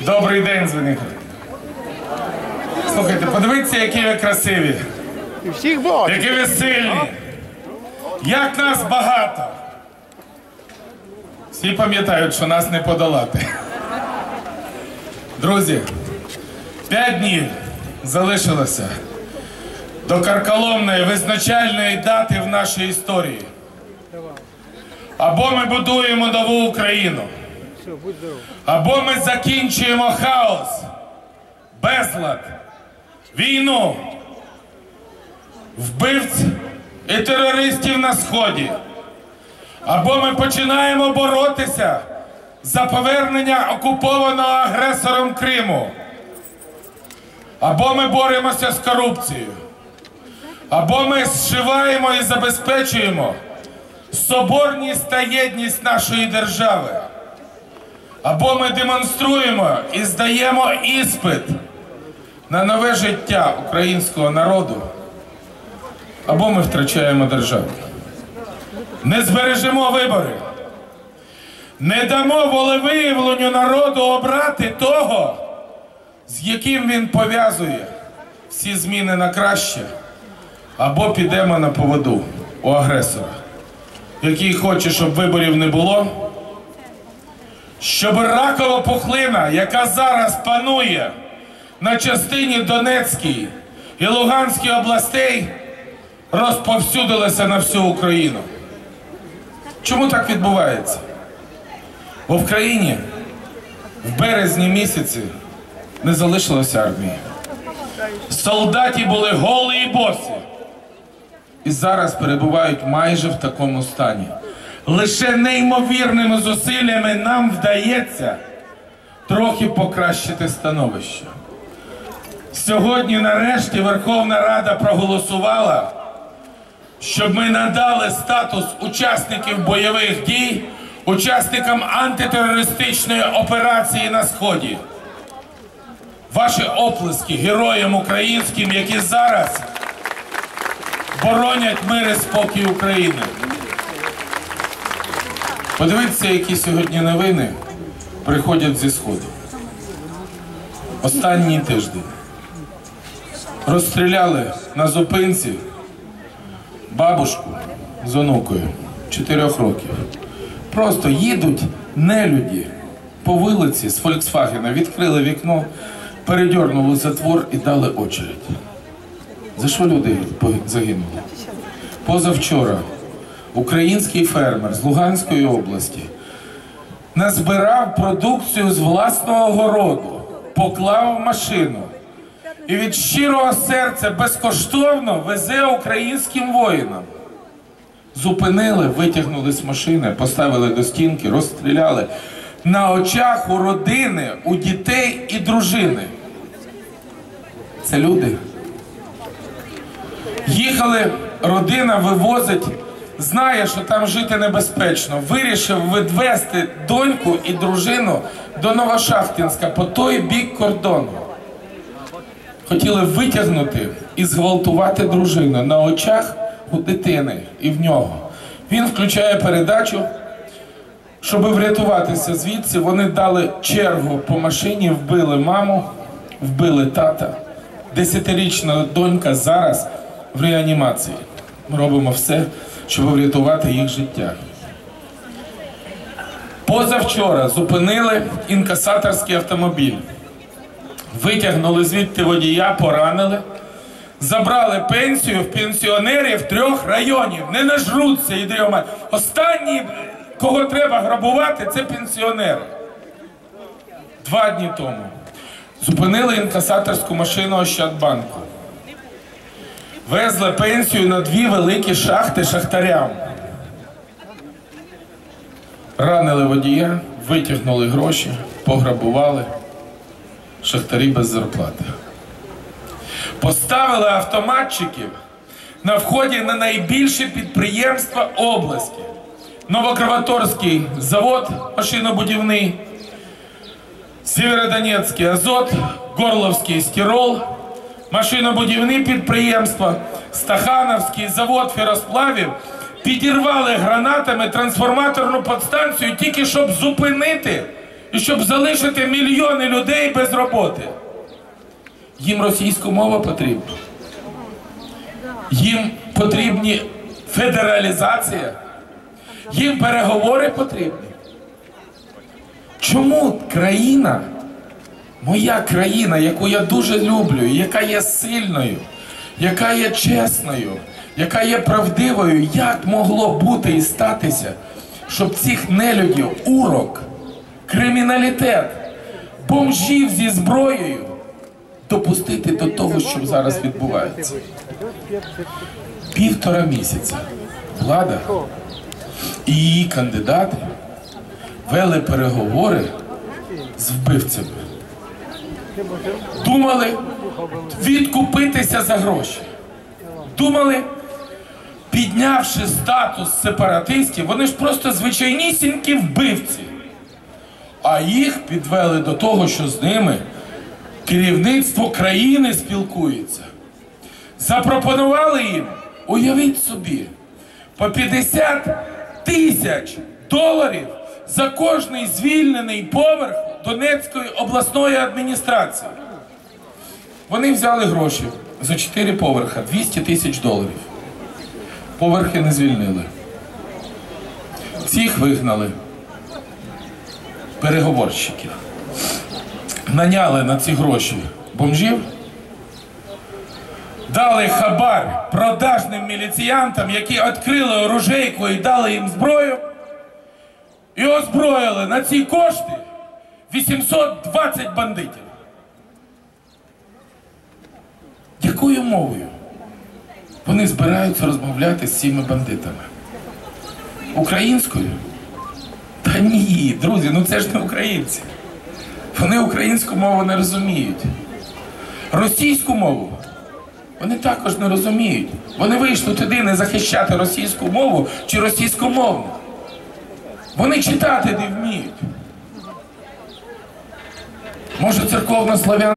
Добрий день, Звенигород. Слухайте, подивіться, які ви красиві, всіх бачу. які ви сильні, як нас багато. Всі пам'ятають, що нас не подолати. Друзі, п'ять днів залишилося до карколомної визначальної дати в нашій історії. Або ми будуємо нову Україну. Все, будь здоров. Або ми закінчуємо хаос, безлад, війну, вбивць і терористів на Сході. Або ми починаємо боротися за повернення окупованого агресором Криму. Або ми боремося з корупцією. Або ми зшиваємо і забезпечуємо соборність та єдність нашої держави. Або ми демонструємо і здаємо іспит на нове життя українського народу, або ми втрачаємо державу. Не збережемо вибори, не дамо волевиявленню народу обрати того, з яким він пов'язує всі зміни на краще, або підемо на поводу у агресора, який хоче, щоб виборів не було щоб ракова пухлина, яка зараз панує на частині Донецькій і Луганській областей, розповсюдилася на всю Україну. Чому так відбувається? В країні в березні місяці не залишилося армії. Солдаті були голі і босі. І зараз перебувають майже в такому стані. Лише неймовірними зусиллями нам вдається трохи покращити становище. Сьогодні, нарешті, Верховна Рада проголосувала, щоб ми надали статус учасників бойових дій учасникам антитерористичної операції на Сході. Ваші оплески героям українським, які зараз боронять мир і спокій України. Подивіться, які сьогодні новини приходять зі Сходу. Останній тиждень. Розстріляли на зупинці бабушку з онукою 4 років. Просто їдуть нелюді по вулиці з Фольксвагена, відкрили вікно, передьорнули затвор і дали очередь. За що люди загинули? Позавчора український фермер з Луганської області назбирав продукцію з власного городу, поклав в машину і від щирого серця безкоштовно везе українським воїнам. Зупинили, витягнули з машини, поставили до стінки, розстріляли на очах у родини, у дітей і дружини. Це люди. Їхали, родина вивозить, знає, що там жити небезпечно. Вирішив відвести доньку і дружину до Новошахтинська по той бік кордону. Хотіли витягнути і зґвалтувати дружину на очах у дитини і в нього. Він включає передачу. Щоб врятуватися звідси, вони дали чергу по машині, вбили маму, вбили тата. Десятирічна донька зараз в реанімації. Ми робимо все, щоб врятувати їх життя. Позавчора зупинили інкасаторський автомобіль. Витягнули звідти водія, поранили, забрали пенсію в пенсіонерів трьох районів. Не нажруться ідеома. Останні, кого треба грабувати, це пенсіонери. Два дні тому зупинили інкасаторську машину Ощадбанку. Везли пенсію на дві великі шахти шахтарям. Ранили водія, витягнули гроші, пограбували. Шахтарі без зарплати. Поставили автоматчиків на вході на найбільше підприємства області. Новокроваторський завод машинобудівний, Сєвєродонецький Азот, Горловський стирол, машинобудівні підприємства, Стахановський завод феросплавів підірвали гранатами трансформаторну подстанцію тільки щоб зупинити і щоб залишити мільйони людей без роботи. Їм російська мова потрібна. Їм потрібні федералізація, їм переговори потрібні. Чому країна, моя країна, яку я дуже люблю, яка є сильною, яка є чесною, яка є правдивою, як могло бути і статися, щоб цих нелюдів, урок, криміналітет, бомжів зі зброєю допустити до того, що зараз відбувається? Півтора місяця влада і її кандидати вели переговори з вбивцями. Думали відкупитися за гроші. Думали, піднявши статус сепаратистів, вони ж просто звичайнісінькі вбивці. А їх підвели до того, що з ними керівництво країни спілкується. Запропонували їм, уявіть собі, по 50 тисяч доларів за кожний звільнений поверх Донецької обласної адміністрації. Вони взяли гроші за 4 поверха 200 тисяч доларів. Поверхи не звільнили. Всіх вигнали. Переговорщиків. Наняли на ці гроші бомжів. Дали хабар продажним міліціянтам, які відкрили оружейку і дали їм зброю. І озброїли на ці кошти 820 бандитів. Якою мовою вони збираються розмовляти з цими бандитами? Українською? Та ні, друзі, ну це ж не українці. Вони українську мову не розуміють. Російську мову вони також не розуміють. Вони вийшли туди не захищати російську мову чи російськомовну. Вони читати не вміють. Може, церковна славян.